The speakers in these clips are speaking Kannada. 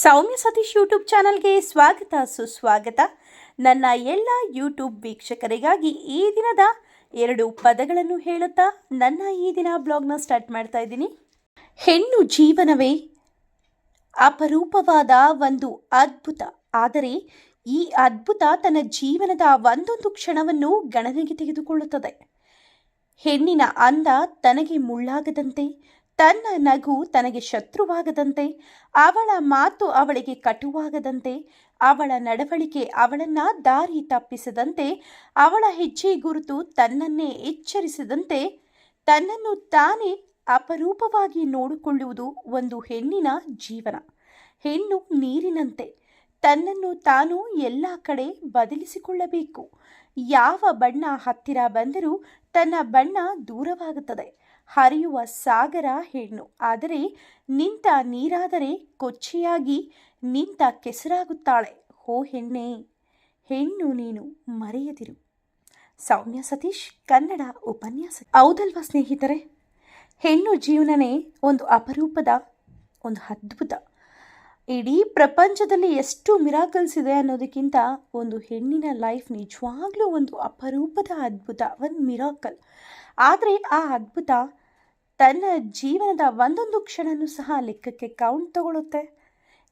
ಸೌಮ್ಯ ಸತೀಶ್ ಯೂಟ್ಯೂಬ್ ಚಾನಲ್ಗೆ ಸ್ವಾಗತ, ಸುಸ್ವಾಗತ. ನನ್ನ ಎಲ್ಲ ಯೂಟ್ಯೂಬ್ ವೀಕ್ಷಕರಿಗಾಗಿ ಈ ದಿನದ ಎರಡು ಪದಗಳನ್ನು ಹೇಳುತ್ತಾ ನನ್ನ ಈ ದಿನ ಬ್ಲಾಗ್ನ ಸ್ಟಾರ್ಟ್ ಮಾಡ್ತಾ ಇದ್ದೀನಿ. ಹೆಣ್ಣು ಜೀವನವೇ ಅಪರೂಪವಾದ ಒಂದು ಅದ್ಭುತ. ಆದರೆ ಈ ಅದ್ಭುತ ತನ್ನ ಜೀವನದ ಒಂದೊಂದು ಕ್ಷಣವನ್ನು ಗಣನೆಗೆ ತೆಗೆದುಕೊಳ್ಳುತ್ತದೆ. ಹೆಣ್ಣಿನ ಅಂದ ತನಗೆ ಮುಳ್ಳಾಗದಂತೆ ತನ್ನ ನಗು ತನಗೆ ಶತ್ರುವಾಗದಂತೆ, ಅವಳ ಮಾತು ಅವಳಿಗೆ ಕಟುವಾಗದಂತೆ, ಅವಳ ನಡವಳಿಕೆ ಅವಳನ್ನ ದಾರಿ ತಪ್ಪಿಸದಂತೆ, ಅವಳ ಹೆಜ್ಜೆ ಗುರುತು ತನ್ನನ್ನೇ ಎಚ್ಚರಿಸದಂತೆ, ತನ್ನನ್ನು ತಾನೇ ಅಪರೂಪವಾಗಿ ನೋಡಿಕೊಳ್ಳುವುದು ಒಂದು ಹೆಣ್ಣಿನ ಜೀವನ. ಹೆಣ್ಣು ನೀರಿನಂತೆ, ತನ್ನನ್ನು ತಾನು ಎಲ್ಲ ಕಡೆ ಬದಲಿಸಿಕೊಳ್ಳಬೇಕು. ಯಾವ ಬಣ್ಣ ಹತ್ತಿರ ಬಂದರೂ ತನ್ನ ಬಣ್ಣ ದೂರವಾಗುತ್ತದೆ. ಹರಿಯುವ ಸಾಗರ ಹೆಣ್ಣು. ಆದರೆ ನಿಂತ ನೀರಾದರೆ ಕೊಚ್ಚಿಯಾಗಿ ನಿಂತ ಕೆಸರಾಗುತ್ತಾಳೆ. ಹೋ ಹೆಣ್ಣೆ, ಹೆಣ್ಣು ನೀನು ಮರೆಯದಿರು. ಸೌಮ್ಯ ಸತೀಶ್, ಕನ್ನಡ ಉಪನ್ಯಾಸ. ಹೌದಲ್ವ ಸ್ನೇಹಿತರೆ? ಹೆಣ್ಣು ಜೀವನನೇ ಒಂದು ಅಪರೂಪದ, ಒಂದು ಅದ್ಭುತ. ಇಡೀ ಪ್ರಪಂಚದಲ್ಲಿ ಎಷ್ಟು ಮಿರಾಕಲ್ಸ್ ಇದೆ ಅನ್ನೋದಕ್ಕಿಂತ ಒಂದು ಹೆಣ್ಣಿನ ಲೈಫ್ ನಿಜವಾಗ್ಲೂ ಒಂದು ಅಪರೂಪದ ಅದ್ಭುತ, ಒಂದು ಮಿರಾಕಲ್ ಆದರೆ ಆ ಅದ್ಭುತ ತನ್ನ ಜೀವನದ ಒಂದೊಂದು ಕ್ಷಣನೂ ಸಹ ಲೆಕ್ಕಕ್ಕೆ ಕೌಂಟ್ ತಗೊಳ್ಳುತ್ತೆ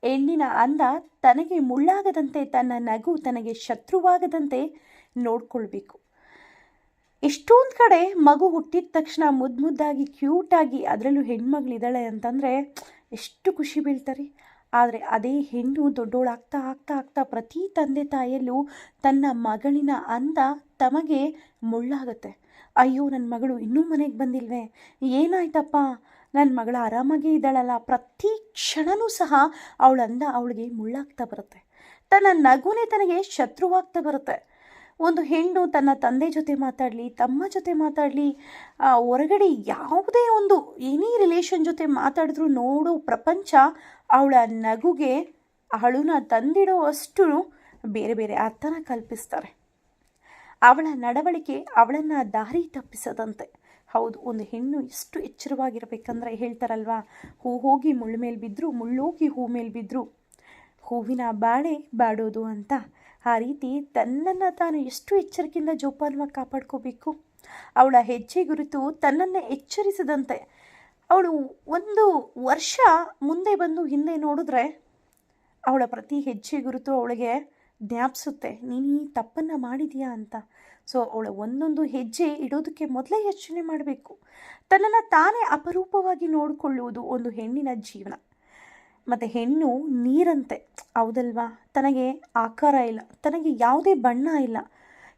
ಹೆಣ್ಣಿನ ಅಂದ ತನಗೆ ಮುಳ್ಳಾಗದಂತೆ, ತನ್ನ ನಗು ತನಗೆ ಶತ್ರುವಾಗದಂತೆ ನೋಡ್ಕೊಳ್ಬೇಕು. ಎಷ್ಟೊಂದು ಕಡೆ ಮಗು ಹುಟ್ಟಿದ ತಕ್ಷಣ ಮುದ್ದು ಮುದ್ದಾಗಿ ಕ್ಯೂಟಾಗಿ ಅದರಲ್ಲೂ ಹೆಣ್ಮಗಳಿದ್ದಾಳೆ ಅಂತಂದರೆ ಎಷ್ಟು ಖುಷಿ ಬೀಳ್ತಾರೆ. ಆದರೆ ಅದೇ ಹೆಣ್ಣು ದೊಡ್ಡೋಳಾಗ್ತಾ ಆಗ್ತಾ ಆಗ್ತಾ ಪ್ರತಿ ತಂದೆ ತಾಯಿಯಲ್ಲೂ ತನ್ನ ಮಗಳಿನ ಅಂದ ತಮಗೆ ಮುಳ್ಳಾಗುತ್ತೆ. ಅಯ್ಯೋ ನನ್ನ ಮಗಳು ಇನ್ನೂ ಮನೆಗೆ ಬಂದಿಲ್ವೇ? ಏನಾಯ್ತಪ್ಪ? ನನ್ನ ಮಗಳು ಆರಾಮಾಗೇ ಇದ್ದಾಳಲ್ಲ. ಪ್ರತಿ ಕ್ಷಣವೂ ಸಹ ಅವಳಂದ ಅವಳಿಗೆ ಮುಳ್ಳಾಗ್ತಾ ಬರುತ್ತೆ. ತನ್ನ ನಗುನೇ ತನಗೆ ಶತ್ರುವಾಗ್ತಾ ಬರುತ್ತೆ. ಒಂದು ಹೆಣ್ಣು ತನ್ನ ತಂದೆ ಜೊತೆ ಮಾತಾಡಲಿ, ತಮ್ಮ ಜೊತೆ ಮಾತಾಡಲಿ ಹೊರಗಡೆ ಯಾವುದೇ ಒಂದು ಎನಿ ರಿಲೇಷನ್ ಜೊತೆ ಮಾತಾಡಿದ್ರು ನೋಡೋ, ಪ್ರಪಂಚ ಅವಳ ನಗುಗೆ ಅಳುನ ತಂದಿಡೋ ಅಷ್ಟು ಬೇರೆ ಬೇರೆ ಅರ್ಥನ ಕಲ್ಪಿಸ್ತಾರೆ. ಅವಳ ನಡವಳಿಕೆ ಅವಳನ್ನು ದಾರಿ ತಪ್ಪಿಸದಂತೆ. ಹೌದು, ಒಂದು ಹೆಣ್ಣು ಎಷ್ಟು ಎಚ್ಚರವಾಗಿರಬೇಕಂದ್ರೆ ಹೇಳ್ತಾರಲ್ವಾ, ಹೂ ಹೋಗಿ ಮುಳ್ಳು ಮೇಲೆ ಬಿದ್ದರು ಮುಳ್ಳೋಗಿ ಹೂ ಮೇಲೆ ಬಿದ್ದರು ಹೂವಿನ ಬಾಳೆ ಬಾಡೋದು ಅಂತ. ಆ ರೀತಿ ತನ್ನನ್ನು ತಾನು ಎಷ್ಟು ಎಚ್ಚರಿಕೆಯಿಂದ ಜೋಪಾನವಾಗಿ ಕಾಪಾಡ್ಕೋಬೇಕು? ಅವಳ ಹೆಜ್ಜೆ ಗುರುತು ತನ್ನನ್ನು ಎಚ್ಚರಿಸದಂತೆ. ಅವಳು ಒಂದು ವರ್ಷ ಮುಂದೆ ಬಂದು ಹಿಂದೆ ನೋಡಿದ್ರೆ ಅವಳ ಪ್ರತಿ ಹೆಜ್ಜೆ ಗುರುತು ಅವಳಿಗೆ ಜ್ಞಾಪಿಸುತ್ತೆ. ನೀನು ಈ ತಪ್ಪನ್ನು ಮಾಡಿದೀಯಾ ಅಂತ. ಸೊ, ಅವಳ ಒಂದೊಂದು ಹೆಜ್ಜೆ ಇಡೋದಕ್ಕೆ ಮೊದಲೇ ಯೋಚನೆ ಮಾಡಬೇಕು. ತನ್ನನ್ನು ತಾನೇ ಅಪರೂಪವಾಗಿ ನೋಡಿಕೊಳ್ಳುವುದು ಒಂದು ಹೆಣ್ಣಿನ ಜೀವನ. ಮತ್ತು ಹೆಣ್ಣು ನೀರಂತೆ. ಹೌದಲ್ವಾ? ತನಗೆ ಆಕಾರ ಇಲ್ಲ. ತನಗೆ ಯಾವುದೇ ಬಣ್ಣ ಇಲ್ಲ.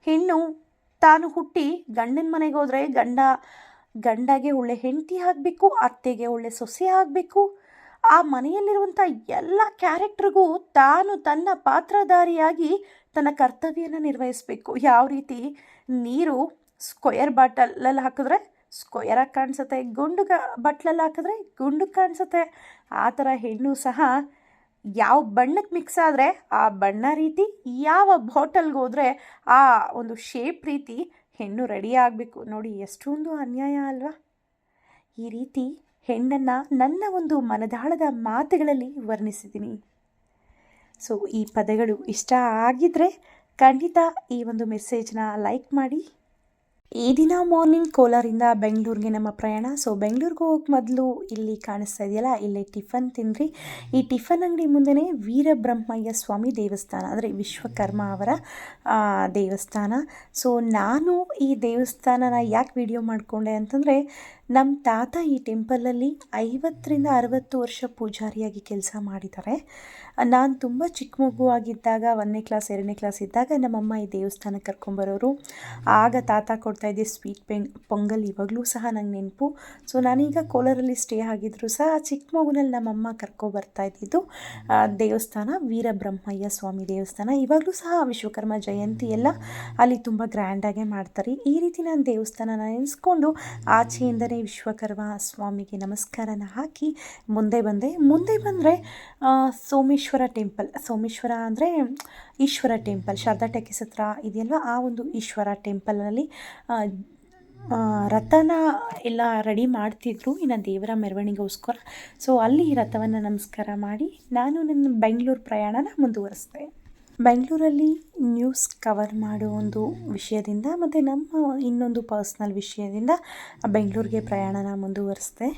ಹೆಣ್ಣು ತಾನು ಹುಟ್ಟಿ ಗಂಡನ ಮನೆಗೆ ಹೋದರೆ ಗಂಡ ಗಂಡಗೆ ಒಳ್ಳೆ ಹೆಂಡತಿ ಆಗಬೇಕು, ಅತ್ತೆಗೆ ಒಳ್ಳೆ ಸೊಸೆ ಆಗಬೇಕು. ಆ ಮನೆಯಲ್ಲಿರುವಂಥ ಎಲ್ಲ ಕ್ಯಾರೆಕ್ಟ್ರಿಗೂ ತಾನು ತನ್ನ ಪಾತ್ರಧಾರಿಯಾಗಿ ತನ್ನ ಕರ್ತವ್ಯನ ನಿರ್ವಹಿಸಬೇಕು. ಯಾವ ರೀತಿ? ನೀರು ಸ್ಕ್ವಯರ್ ಬಾಟಲಲ್ಲಿ ಹಾಕಿದ್ರೆ ಸ್ಕ್ವಯರಾಗಿ ಕಾಣಿಸುತ್ತೆ, ಗುಂಡು ಬಟ್ಲಲ್ಲಿ ಹಾಕಿದ್ರೆ ಗುಂಡು ಕಾಣಿಸುತ್ತೆ. ಆ ಥರ ಹೆಣ್ಣು ಸಹ ಯಾವ ಬಣ್ಣಕ್ಕೆ ಮಿಕ್ಸ್ ಆದರೆ ಆ ಬಣ್ಣ ರೀತಿ, ಯಾವ ಬಾಟಲ್ಗೆ ಹೋದರೆ ಆ ಒಂದು ಶೇಪ್ ರೀತಿ ಹೆಣ್ಣು ರೆಡಿ ಆಗಬೇಕು. ನೋಡಿ, ಎಷ್ಟೊಂದು ಅನ್ಯಾಯ ಅಲ್ವಾ? ಈ ರೀತಿ ಹೆಣ್ಣನ್ನು ನನ್ನ ಒಂದು ಮನದಾಳದ ಮಾತುಗಳಲ್ಲಿ ವರ್ಣಿಸಿದ್ದೀನಿ. ಸೊ ಈ ಪದಗಳು ಇಷ್ಟ ಆಗಿದ್ದರೆ ಖಂಡಿತ ಈ ಒಂದು ಮೆಸೇಜ್ನ ಲೈಕ್ ಮಾಡಿ. ಈ ದಿನ ಮಾರ್ನಿಂಗ್ ಕೋಲಾರಿಂದ ಬೆಂಗಳೂರಿಗೆ ನಮ್ಮ ಪ್ರಯಾಣ. ಸೊ ಬೆಂಗಳೂರಿಗೆ ಹೋಗೋಕೆ ಮೊದಲು ಇಲ್ಲಿ ಕಾಣಿಸ್ತಾ ಇದೆಯಲ್ಲ, ಇಲ್ಲಿ ಟಿಫನ್ ತಿನ್ನಿರಿ ಈ ಟಿಫನ್ ಅಂಗಡಿ ಮುಂದೆನೇ ವೀರಬ್ರಹ್ಮಯ್ಯ ಸ್ವಾಮಿ ದೇವಸ್ಥಾನ, ಅಂದರೆ ವಿಶ್ವಕರ್ಮ ಅವರ ದೇವಸ್ಥಾನ. ಸೊ ನಾನು ಈ ದೇವಸ್ಥಾನನ ಯಾಕೆ ವಿಡಿಯೋ ಮಾಡಿಕೊಂಡೆ ಅಂತಂದರೆ ನಮ್ಮ ತಾತ ಈ ಟೆಂಪಲಲ್ಲಿ ಐವತ್ತರಿಂದ ಅರವತ್ತು ವರ್ಷ ಪೂಜಾರಿಯಾಗಿ ಕೆಲಸ ಮಾಡಿದ್ದಾರೆ. ನಾನು ತುಂಬ ಚಿಕ್ಕ ಮಗುವಾಗಿದ್ದಾಗ ಒಂದನೇ ಕ್ಲಾಸ್, ಎರಡನೇ ಕ್ಲಾಸ್ ಇದ್ದಾಗ ನಮ್ಮಮ್ಮ ಈ ದೇವಸ್ಥಾನಕ್ಕೆ ಕರ್ಕೊಂಬರೋರು. ಆಗ ತಾತ ಕೊಡ್ತಾಯಿದ್ದೆ ಸ್ವೀಟ್ ಪೆಂಗ್ ಪೊಂಗಲ್ ಇವಾಗಲೂ ಸಹ ನಂಗೆ ನೆನಪು. ಸೊ, ನಾನೀಗ ಕೋಲಾರಲ್ಲಿ ಸ್ಟೇ ಆಗಿದ್ರು ಸಹ ಚಿಕ್ಕ ಮಗುನಲ್ಲಿ ನಮ್ಮಮ್ಮ ಕರ್ಕೊಬರ್ತಾ ಇದ್ದಿದ್ದು ದೇವಸ್ಥಾನ ವೀರಬ್ರಹ್ಮಯ್ಯ ಸ್ವಾಮಿ ದೇವಸ್ಥಾನ. ಇವಾಗಲೂ ಸಹ ವಿಶ್ವಕರ್ಮ ಜಯಂತಿ ಎಲ್ಲ ಅಲ್ಲಿ ತುಂಬ ಗ್ರ್ಯಾಂಡಾಗೆ ಮಾಡ್ತಾರೆ. ಈ ರೀತಿ ನಾನು ದೇವಸ್ಥಾನನ ನೆನೆಸ್ಕೊಂಡು ಆಚೆಯಿಂದನೇ ವಿಶ್ವಕರ್ಮ ಸ್ವಾಮಿಗೆ ನಮಸ್ಕಾರನ ಹಾಕಿ ಮುಂದೆ ಬಂದೆ. ಮುಂದೆ ಬಂದರೆ ಸೋಮೇಶ್ವರ ಟೆಂಪಲ್. ಸೋಮೇಶ್ವರ ಅಂದರೆ ಈಶ್ವರ ಟೆಂಪಲ್. ಶಾರದಾ ಟೆಕ್ಕಿಸ್ ಹತ್ರ ಇದೆಯಲ್ವ? ಆ ಒಂದು ಈಶ್ವರ ಟೆಂಪಲ್ನಲ್ಲಿ ರಥನ ಎಲ್ಲ ರೆಡಿ ಮಾಡ್ತಿದ್ರು. ಇನ್ನು ದೇವರ ಮೆರವಣಿಗೋಸ್ಕರ ಸೊ ಅಲ್ಲಿ ರಥವನ್ನು ನಮಸ್ಕಾರ ಮಾಡಿ ನಾನು ನನ್ನ ಬೆಂಗಳೂರು ಪ್ರಯಾಣನ ಮುಂದುವರಿಸ್ದೆ. ಬೆಂಗಳೂರಲ್ಲಿ ನ್ಯೂಸ್ ಕವರ್ ಮಾಡೋ ಒಂದು ವಿಷಯದಿಂದ ಮತ್ತು ನಮ್ಮ ಇನ್ನೊಂದು ಪರ್ಸ್ನಲ್ ವಿಷಯದಿಂದ ಬೆಂಗಳೂರಿಗೆ ಪ್ರಯಾಣನ ಮುಂದುವರಿಸಿದೆ.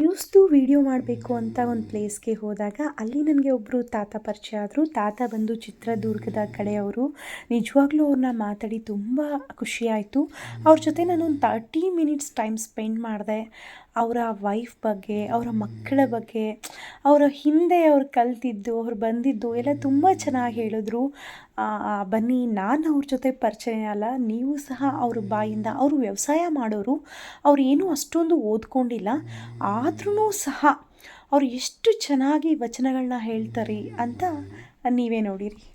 ನ್ಯೂಸ್ದು ವಿಡಿಯೋ ಮಾಡಬೇಕು ಅಂತ ಒಂದು ಪ್ಲೇಸ್ಗೆ ಹೋದಾಗ ಅಲ್ಲಿ ನನಗೆ ಒಬ್ಬರು ತಾತ ಪರಿಚಯ ಆದರು. ತಾತ ಬಂದು ಚಿತ್ರದುರ್ಗದ ಕಡೆಯವರು ನಿಜವಾಗ್ಲೂ ಅವ್ರನ್ನ ಮಾತಾಡಿ ತುಂಬ ಖುಷಿಯಾಯಿತು ಅವ್ರ ಜೊತೆ ನಾನು ತರ್ಟಿ ಮಿನಿಟ್ಸ್ ಟೈಮ್ ಸ್ಪೆಂಡ್ ಮಾಡಿದೆ. ಅವರ ವೈಫ್ ಬಗ್ಗೆ ಅವರ ಮಕ್ಕಳ ಬಗ್ಗೆ ಅವರ ಹಿಂದೆ ಅವ್ರು ಕಲ್ತಿದ್ದು ಅವ್ರು ಬಂದಿದ್ದು ಎಲ್ಲ ತುಂಬ ಚೆನ್ನಾಗಿ ಹೇಳಿದ್ರು. ಆ, ಬನ್ನಿ ನಾನು ಅವ್ರ ಜೊತೆ ಪರಿಚಯ ಅಲ್ಲ ನೀವು ಸಹ ಅವ್ರ ಬಾಯಿಂದ ಅವರು ವ್ಯವಸಾಯ ಮಾಡೋರು ಅವ್ರು ಏನೂ ಅಷ್ಟೊಂದು ಓದ್ಕೊಂಡಿಲ್ಲ. ಆದ್ರೂ ಸಹ ಅವ್ರು ಎಷ್ಟು ಚೆನ್ನಾಗಿ ವಚನಗಳನ್ನ ಹೇಳ್ತಾರೆ ಅಂತ ನೀವೇ ನೋಡಿರಿ.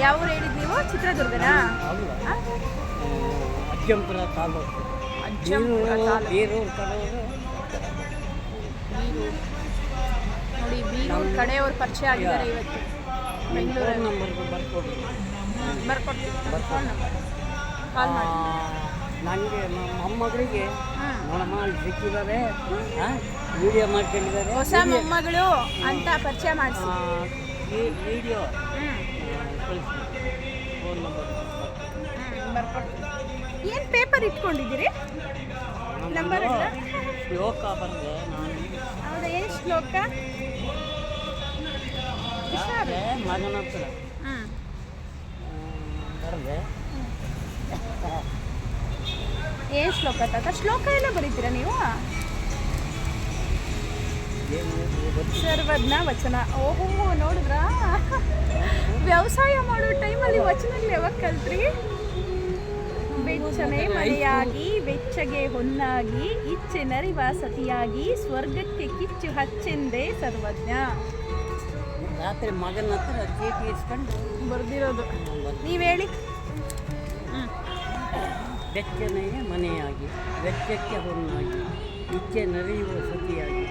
ಯಾವ ಹೇಳಿದ್ ನೀವು? ಚಿತ್ರದುರ್ಗನಾ? ತಾಲೂಕು. ಅಜ್ಜಂಪುರ ಬೀರೂರು ತಾಲೂಕು. ಬೀರೂರು ನೋಡಿ ಬೀರೂರು ಕಡೆಯವ್ರು ಪರಿಚಯ ಆಗಿದ್ದಾರೆ ಇವತ್ತು. ಬೆಂಗಳೂರಲ್ಲಿ. ನಂಬರ್ಗೆ ಬರ್ಕೊಡಿ. ಬರ್ಕೊಡ್ತೀನಿ ಫೋನ್ ನಂಬರ್. ಕಾಲ್ ಮಾಡಿ. ನನಗೆ ನಮ್ಮ ಮೊಮ್ಮಗಳಿಗೆ. ನೋಡಮ್ಮ ಅಲ್ಲಿ ಸಿಕ್ಕಿದ್ದಾರೆ. ವಿಡಿಯೋ ಮಾಡ್ಕೊಂಡಿದ್ದಾರೆ. ಹೊಸ ಮೊಮ್ಮಗಳು ಅಂತ ಪರಿಚಯ ಮಾಡಿಸಿ. ವಿಡಿಯೋ. Phone number. ಬರ್ಕೊಡ್ತೀನಿ ಪೇಪರ್ ಇಟ್ಕೊಂಡಿದ್ದೀರಿ? ನಂಬರ್ ಶ್ಲೋಕ ಬಂದೆ ನಾನು ಹೌದಾ ಏನು ಶ್ಲೋಕ? ಮಗನ ಹತ್ರ? ಹ್ಞೂ ಬರದೆ ಏನು ಶ್ಲೋಕ ತಾತ? ಶ್ಲೋಕ ಎಲ್ಲ ಬರೀತೀರಾ ನೀವು? ಸರ್ವಜ್ಞ ವಚನ. ಓಹೋ ನೋಡಿದ್ರಾ? ವ್ಯವಸಾಯ ಮಾಡೋ ಟೈಮಲ್ಲಿ ವಚನಗಳು ಯಾವಾಗ ಕಲ್ತ್ರಿ? ಬೆಚ್ಚನೆ ಮನೆಯಾಗಿ ಬೆಚ್ಚಗೆ ಹೊನ್ನಾಗಿ ಇಚ್ಛೆ ನರಿವ ಸತಿಯಾಗಿ ಸ್ವರ್ಗಕ್ಕೆ ಕಿಚ್ಚು ಹಚ್ಚೆಂದೇ ಸರ್ವಜ್ಞ. ರಾತ್ರಿ ಮಗನ ಹತ್ರ ಚೀಟಿ ಇಸ್ಕೊಂಡು ಬರ್ದಿರೋದು. ನೀವು ಹೇಳಿ. ಬೆಚ್ಚನೆಯ ಮನೆಯಾಗಿ ವೆಚ್ಚಕ್ಕೆ ಹೊನ್ನಾಗಿ ಇಚ್ಛೆ ನರಿಯುವ ಸತಿಯಾಗಿ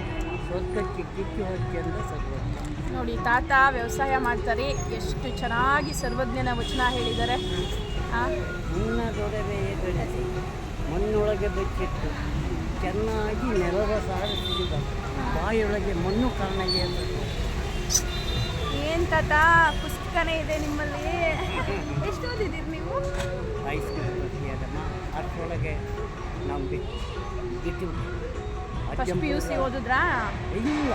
ಸ್ವರ್ಗಕ್ಕೆ ಕಿಚ್ಚು ಹಚ್ಚೆಂದ ಸರ್ವಜ್ಞ. ನೋಡಿ ತಾತ ವ್ಯವಸಾಯ ಮಾಡ್ತಾರೆ. ಎಷ್ಟು ಚೆನ್ನಾಗಿ ಸರ್ವಜ್ಞನ ವಚನ ಹೇಳಿದ್ದಾರೆ. ಮುನ್ನ ದೊರೆವೆ ಬೆಳೆಸಿ ಮಣ್ಣೊಳಗೆ ಬೆಚ್ಚಿಟ್ಟು ಚೆನ್ನಾಗಿ ನೆಲದ ಸಾರಿಸಿದ ಬಾಯೊಳಗೆ ಮಣ್ಣು ಕಾರಣಗೆ ಏನು ತಾತ? ಪುಸ್ತಕನೇ ಇದೆ ನಿಮ್ಮಲ್ಲಿ. ಎಷ್ಟು ಓದಿದ್ದೀರಿ ನೀವು? ಹೈಸ್ಕೂಲ್ ಬರ್ತೀಯದಮ್ಮ ಅದರೊಳಗೆ ನಾವು ಬಿಟ್ಟು ಪಿ ಯು ಸಿ ಓದಿದ್ರಾ? ಇಲ್ಲ.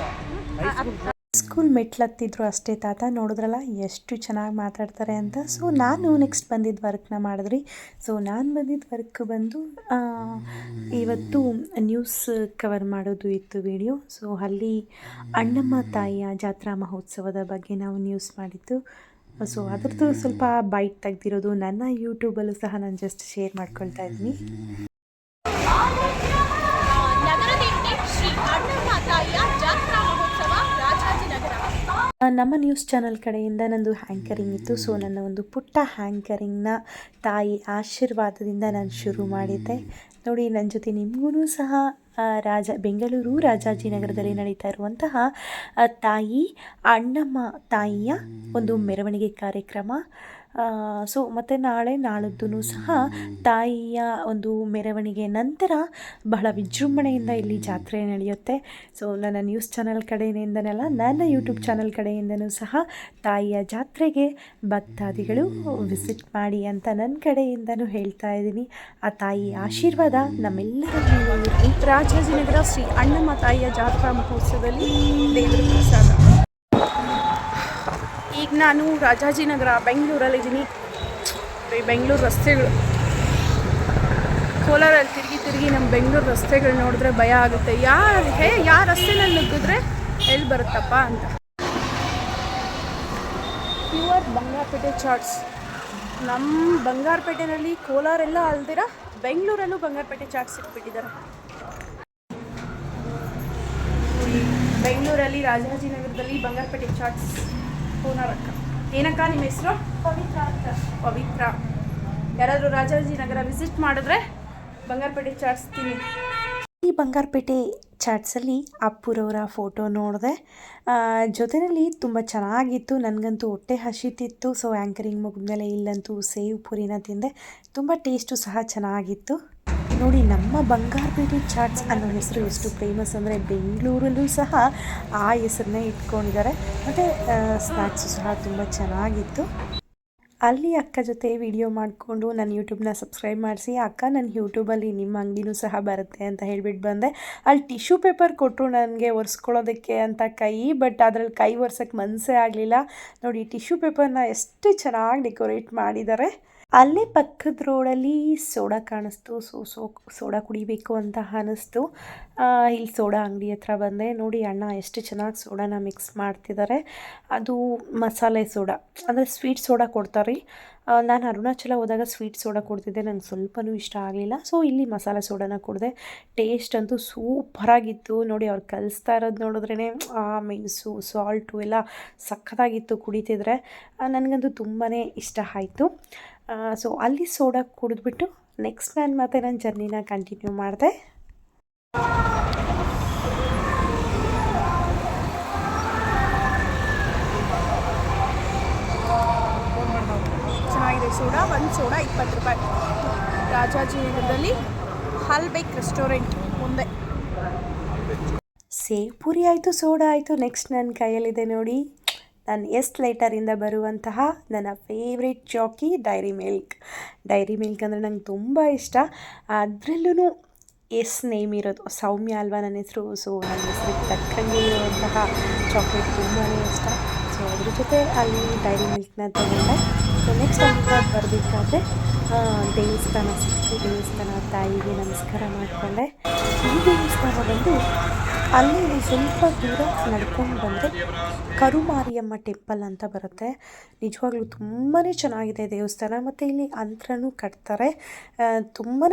ಸ್ಕೂಲ್ ಮೆಟ್ಲತ್ತಿದ್ರು ಅಷ್ಟೇ ತಾತ, ನೋಡಿದ್ರಲ್ಲ ಎಷ್ಟು ಚೆನ್ನಾಗಿ ಮಾತಾಡ್ತಾರೆ ಅಂತ. ಸೊ ನಾನು ನೆಕ್ಸ್ಟ್ ಬಂದಿದ್ದ ವರ್ಕ್ನ ಮಾಡಿದ್ರಿ. ಸೊ ನಾನು ಬಂದಿದ್ದ ವರ್ಕ್ ಬಂದು ಇವತ್ತು ನ್ಯೂಸ್ ಕವರ್ ಮಾಡೋದು ಇತ್ತು ವಿಡಿಯೋ ಸೊ ಅಲ್ಲಿ ಅಣ್ಣಮ್ಮ ತಾಯಿಯ ಜಾತ್ರಾ ಮಹೋತ್ಸವದ ಬಗ್ಗೆ ನಾವು ನ್ಯೂಸ್ ಮಾಡಿದ್ದು. ಸೊ ಅದ್ರದ್ದು ಸ್ವಲ್ಪ ಬೈಟ್ ತೆಗ್ದಿರೋದು. ನನ್ನ ಯೂಟ್ಯೂಬಲ್ಲೂ ಸಹ ನಾನು ಜಸ್ಟ್ ಶೇರ್ ಮಾಡ್ಕೊಳ್ತಾ ಇದ್ದೀನಿ. ನಮ್ಮ ನ್ಯೂಸ್ ಚಾನಲ್ ಕಡೆಯಿಂದ ನಂದು ಹ್ಯಾಂಕರಿಂಗ್ ಇತ್ತು. ಸೊ ನನ್ನ ಒಂದು ಪುಟ್ಟ ಹ್ಯಾಂಕರಿಂಗ್ನ ತಾಯಿ ಆಶೀರ್ವಾದದಿಂದ ನಾನು ಶುರು ಮಾಡಿದ್ದೆ. ನೋಡಿ ನನ್ನ ಜೊತೆ ನಿಮಗೂ ಸಹ ರಾಜ, ಬೆಂಗಳೂರು ರಾಜಾಜಿನಗರದಲ್ಲಿ ನಡೀತಾ ಇರುವಂತಹ ತಾಯಿ, ಅಣ್ಣಮ್ಮ ತಾಯಿಯ ಒಂದು ಮೆರವಣಿಗೆ ಕಾರ್ಯಕ್ರಮ ಸೊ ಮತ್ತು ನಾಳೆ ನಾಳದ್ದು ಸಹ ತಾಯಿಯ ಒಂದು ಮೆರವಣಿಗೆ ನಂತರ ಬಹಳ ವಿಜೃಂಭಣೆಯಿಂದ ಇಲ್ಲಿ ಜಾತ್ರೆ ನಡೆಯುತ್ತೆ. ಸೊ ನನ್ನ ನ್ಯೂಸ್ ಚಾನಲ್ ಕಡೆಯಿಂದನಲ್ಲ, ನನ್ನ ಯೂಟ್ಯೂಬ್ ಚಾನಲ್ ಕಡೆಯಿಂದನೂ ಸಹ ತಾಯಿಯ ಜಾತ್ರೆಗೆ ಭಕ್ತಾದಿಗಳು ವಿಸಿಟ್ ಮಾಡಿ ಅಂತ ನನ್ನ ಕಡೆಯಿಂದನೂ ಹೇಳ್ತಾ ಇದ್ದೀನಿ. ಆ ತಾಯಿ ಆಶೀರ್ವಾದ ನಮ್ಮೆಲ್ಲರ ರಾಜಾಜಿನಗರ ಶ್ರೀ ಅಣ್ಣಮ್ಮ ತಾಯಿಯ ಜಾತ್ರಾ ಮಹೋತ್ಸವದಲ್ಲಿ ದೇವರ ಪ್ರಸಾದ. ಈಗ ನಾನು ರಾಜಾಜಿನಗರ ಬೆಂಗಳೂರಲ್ಲಿದ್ದೀನಿ ಬೆಂಗಳೂರು ರಸ್ತೆಗಳು. ಕೋಲಾರಲ್ಲಿ ತಿರುಗಿ ತಿರುಗಿ ನಮ್ಮ ಬೆಂಗಳೂರು ರಸ್ತೆಗಳು ನೋಡಿದ್ರೆ ಭಯ ಆಗುತ್ತೆ. ಯಾರು ಹೇ ಯಾವ ರಸ್ತೆನಲ್ಲಿ ನುಗ್ಗಿದ್ರೆ ಎಲ್ಲಿ ಬರುತ್ತಪ್ಪ ಅಂತ. ಪ್ಯೂರ್ ಬಂಗಾರಪೇಟೆ ಚಾಟ್ಸ್. ನಮ್ಮ ಬಂಗಾರಪೇಟೆನಲ್ಲಿ ಕೋಲಾರೆಲ್ಲ ಅಲ್ದಿರ ಬೆಂಗಳೂರಲ್ಲೂ ಬಂಗಾರಪೇಟೆ ಚಾಟ್ಸ್ ಇಟ್ಬಿಟ್ಟಿದ್ದಾರೆ. ಬೆಂಗಳೂರಲ್ಲಿ ರಾಜಾಜಿನಗರದಲ್ಲಿ ಬಂಗಾರಪೇಟೆ ಚಾಟ್ಸ್. ಓನರ್ ಅಕ್ಕ ಏನಕ್ಕ ನಿಮ್ಮ ಹೆಸರು? ಪವಿತ್ರ ಅಂತ. ಪವಿತ್ರ. ಯಾರಾದರೂ ರಾಜಾಜಿನಗರ ವಿಸಿಟ್ ಮಾಡಿದ್ರೆ ಬಂಗಾರಪೇಟೆ ಚಾಟ್ಸ್ ತಿನ್ನಿ. ಈ ಬಂಗಾರಪೇಟೆ ಚಾಟ್ಸಲ್ಲಿ ಅಪ್ಪುರವರ ಫೋಟೋ ನೋಡಿದೆ. ಜೊತೆಯಲ್ಲಿ ತುಂಬ ಚೆನ್ನಾಗಿತ್ತು. ನನಗಂತೂ ಹೊಟ್ಟೆ ಹಸಿತಿತ್ತು. ಸೊ ಆ್ಯಂಕರಿಂಗ್ ಮುಗಿದ್ಮೇಲೆ ಇಲ್ಲಂತೂ ಸೇವ್ ಪುರಿನ ತಿಂದೆ. ತುಂಬ ಟೇಸ್ಟು ಸಹ ಚೆನ್ನಾಗಿತ್ತು. ನೋಡಿ, ನಮ್ಮ ಬಂಗಾರಪೇಟೆ ಚಾಟ್ಸ್ ಅನ್ನೋ ಹೆಸರು ಎಷ್ಟು ಫೇಮಸ್ ಅಂದರೆ ಬೆಂಗಳೂರಲ್ಲೂ ಸಹ ಆ ಹೆಸರನ್ನೇ ಇಟ್ಕೊಂಡಿದ್ದಾರೆ. ಮತ್ತು ಸ್ನ್ಯಾಕ್ಸು ಸಹ ತುಂಬ ಚೆನ್ನಾಗಿತ್ತು. ಅಲ್ಲಿ ಅಕ್ಕ ಜೊತೆ ವಿಡಿಯೋ ಮಾಡಿಕೊಂಡು ನನ್ನ ಯೂಟ್ಯೂಬ್ನ ಸಬ್ಸ್ಕ್ರೈಬ್ ಮಾಡಿಸಿ, ಅಕ್ಕ ನನ್ನ ಯೂಟ್ಯೂಬಲ್ಲಿ ನಿಮ್ಮ ಅಂಗಡಿನೂ ಸಹ ಬರುತ್ತೆ ಅಂತ ಹೇಳಿಬಿಟ್ಟು ಬಂದೆ. ಅಲ್ಲಿ ಟಿಶ್ಯೂ ಪೇಪರ್ ಕೊಟ್ಟರು ನನಗೆ ಒರೆಸ್ಕೊಳ್ಳೋದಕ್ಕೆ ಅಂತ ಕೈ ಬಟ್ ಅದರಲ್ಲಿ ಕೈ ಒರೆಸೋಕ್ಕೆ ಮನಸ್ಸೇ ಆಗಲಿಲ್ಲ. ನೋಡಿ ಟಿಶ್ಯೂ ಪೇಪರ್ನ ಎಷ್ಟು ಚೆನ್ನಾಗಿ ಡೆಕೋರೇಟ್ ಮಾಡಿದ್ದಾರೆ. ಅಲ್ಲೇ ಪಕ್ಕದ ರೋಡಲ್ಲಿ ಸೋಡಾ ಕಾಣಿಸ್ತು. ಸೊ, ಸೋ, ಸೋಡಾ ಕುಡಿಬೇಕು ಅಂತ ಅನ್ನಿಸ್ತು ಇಲ್ಲಿ ಸೋಡಾ ಅಂಗಡಿ ಹತ್ರ ಬಂದೆ. ನೋಡಿ ಅಣ್ಣ, ಎಷ್ಟು ಚೆನ್ನಾಗಿ ಸೋಡಾನ ಮಿಕ್ಸ್ ಮಾಡ್ತಿದ್ದಾರೆ ಅದು ಮಸಾಲೆ ಸೋಡಾ. ಅಂದರೆ ಸ್ವೀಟ್ ಸೋಡಾ ಕೊಡ್ತಾರೆ ನಾನು ಅರುಣಾಚಲ ಹೋದಾಗ ಸ್ವೀಟ್ ಸೋಡಾ ಕೊಡ್ತಿದ್ದೆ. ನಂಗೆ ಸ್ವಲ್ಪನೂ ಇಷ್ಟ ಆಗಲಿಲ್ಲ. ಸೊ ಇಲ್ಲಿ ಮಸಾಲೆ ಸೋಡಾನ ಕೊಡಿದೆ. ಟೇಸ್ಟ್ ಅಂತೂ ಸೂಪರಾಗಿತ್ತು ನೋಡಿ ಅವ್ರು ಕಲಿಸ್ತಾ ಇರೋದು ನೋಡಿದ್ರೇ ಆ, ಮೆಣಸು ಸಾಲ್ಟು ಎಲ್ಲ ಸಖತ್ತಾಗಿತ್ತು ಕುಡಿತಿದ್ರೆ. ನನಗಂತೂ ತುಂಬಾ ಇಷ್ಟ ಆಯಿತು. ಸೊ ಅಲ್ಲಿ ಸೋಡಾ ಕುಡಿದ್ಬಿಟ್ಟು ನೆಕ್ಸ್ಟ್ ನಾನು ಮತ್ತೆ ನನ್ನ ಜರ್ನಿನ ಕಂಟಿನ್ಯೂ ಮಾಡಿದೆ. ಚೆನ್ನಾಗಿದೆ ಸೋಡಾ. ಒಂದು ಸೋಡಾ ಇಪ್ಪತ್ತು ರೂಪಾಯಿ. ರಾಜಾಜಿನಗರದಲ್ಲಿ ಹಲ್ಬೇಕ್ ರೆಸ್ಟೋರೆಂಟ್ ಮುಂದೆ. ಸೇವ್ ಪುರಿ ಆಯಿತು ಸೋಡಾ ಆಯಿತು. ನೆಕ್ಸ್ಟ್ ನನ್ನ ಕೈಯಲ್ಲಿದೆ ನೋಡಿ. ನಾನು ಎಸ್ ಲೈಟರಿಂದ ಬರುವಂತಹ ನನ್ನ ಫೇವ್ರೇಟ್ ಚಾಕಿ ಡೈರಿ ಮಿಲ್ಕ್ ಡೈರಿ ಮಿಲ್ಕ್ ಅಂದರೆ ನಂಗೆ ತುಂಬ ಇಷ್ಟ. ಅದರಲ್ಲೂ ಎಸ್ ನೇಮ್ ಇರೋದು? ಸೌಮ್ಯ ಅಲ್ವಾ ನನ್ನ ಹೆಸರು? ಸೊ ನನ್ನ ಹೆಸರಿಗೆ ತಕ್ಕಂಗೆ ಇರುವಂತಹ ಚಾಕ್ಲೇಟ್ ತುಂಬಾ ಇಷ್ಟ. ಸೊ ಅದ್ರ ಜೊತೆ ಅಲ್ಲಿ ಡೈರಿ ಮಿಲ್ಕ್ನ ತಗೊಂಡೆ. ಸೊ ನೆಕ್ಸ್ಟ್ ಅಂತ ಬರಬೇಕಾದ್ರೆ ದೇವಸ್ಥಾನ ಸಿಕ್ಕಿ ದೇವಸ್ಥಾನ ತಾಯಿಗೆ ನಮಸ್ಕಾರ ಮಾಡಿಕೊಂಡೆ. ಈ ದೇವಸ್ಥಾನ ಬಂದು ಅಲ್ಲಿ ಸ್ವಲ್ಪ ದೂರ ನಡ್ಕೊಂಡು ಬಂದರೆ ಕರುಮಾರಿಯಮ್ಮ ಟೆಂಪಲ್ ಅಂತ ಬರುತ್ತೆ. ನಿಜವಾಗ್ಲೂ ತುಂಬಾ ಚೆನ್ನಾಗಿದೆ ದೇವಸ್ಥಾನ. ಮತ್ತು ಇಲ್ಲಿ ಅಂತ್ರನೂ ಕಟ್ತಾರೆ. ತುಂಬಾ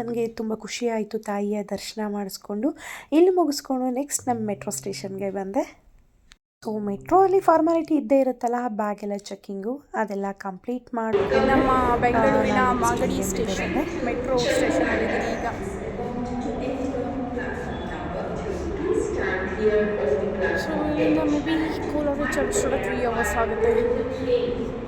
ನನಗೆ ತುಂಬ ಖುಷಿ ಆಯಿತು ತಾಯಿಯ ದರ್ಶನ ಮಾಡಿಸ್ಕೊಂಡು. ಇಲ್ಲಿ ಮುಗಿಸ್ಕೊಂಡು ನೆಕ್ಸ್ಟ್ ನಮ್ಮ ಮೆಟ್ರೋ ಸ್ಟೇಷನ್ಗೆ ಬಂದೆ. ಸೊ ಮೆಟ್ರೋ ಅಲ್ಲಿ ಫಾರ್ಮಾಲಿಟಿ ಇದ್ದೇ ಇರುತ್ತಲ್ಲ ಬ್ಯಾಗ್ ಎಲ್ಲ ಚೆಕ್ಕಿಂಗು ಅದೆಲ್ಲ ಕಂಪ್ಲೀಟ್ ಮಾಡಿ ನಮ್ಮ ಬೆಂಗಳೂರಿನ Magadi station metro station So, in the maybe Kola Richard should have three hours.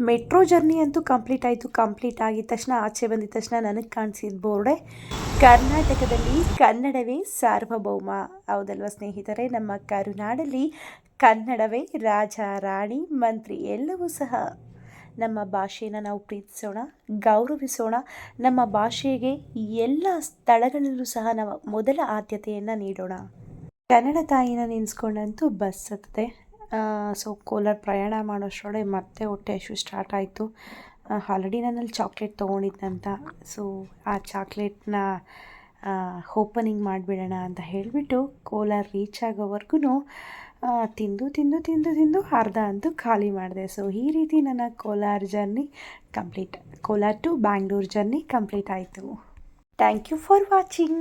Metro journey ಅಂತೂ ಕಂಪ್ಲೀಟ್ ಆಯಿತು, ಕಂಪ್ಲೀಟ್ ಆಗಿದ ತಕ್ಷಣ ಆಚೆ ಬಂದಿದ ತಕ್ಷಣ ನನಗೆ ಕಾಣಿಸಿದ ಬೋರ್ಡೆ. ಕರ್ನಾಟಕದಲ್ಲಿ ಕನ್ನಡವೇ ಸಾರ್ವಭೌಮ. ಹೌದಲ್ವ ಸ್ನೇಹಿತರೆ? ನಮ್ಮ ಕರುನಾಡಲ್ಲಿ ಕನ್ನಡವೇ ರಾಜ, ರಾಣಿ, ಮಂತ್ರಿ ಎಲ್ಲವೂ ಸಹ. ನಮ್ಮ ಭಾಷೆನ ನಾವು ಪ್ರೀತಿಸೋಣ, ಗೌರವಿಸೋಣ. ನಮ್ಮ ಭಾಷೆಗೆ ಎಲ್ಲ ಸ್ಥಳಗಳಲ್ಲೂ ಸಹ ನಾವು ಮೊದಲ ಆದ್ಯತೆಯನ್ನು ನೀಡೋಣ. ಕನ್ನಡ ತಾಯಿನ ನೆನೆಸ್ಕೊಂಡಂತೂ ಬಸ್ ಹತ್ತದೆ ಸೊ ಕೋಲಾರ ಪ್ರಯಾಣ ಮಾಡೋಷ್ಟರೊಳಗೆ ಮತ್ತೆ ಹೊಟ್ಟೆ ಹಶು ಸ್ಟಾರ್ಟ್ ಆಯಿತು. ಆಲ್ರೆಡಿ ನಾನಲ್ಲಿ ಚಾಕ್ಲೇಟ್ ತೊಗೊಂಡಿದ್ದಂತ ಸೊ ಆ ಚಾಕ್ಲೇಟ್ನ ಓಪನಿಂಗ್ ಮಾಡಿಬಿಡೋಣ ಅಂತ ಹೇಳಿಬಿಟ್ಟು ಕೋಲಾರ ರೀಚ್ ಆಗೋವರೆಗೂ ತಿಂದು ತಿಂದು ತಿಂದು ತಿಂದು ಅರ್ಧ ಅಂತೂ ಖಾಲಿ ಮಾಡಿದೆ. ಸೊ ಈ ರೀತಿ ನನ್ನ Kolar journey complete Kolar to Bangalore journey complete ಆಯಿತು. Thank you for watching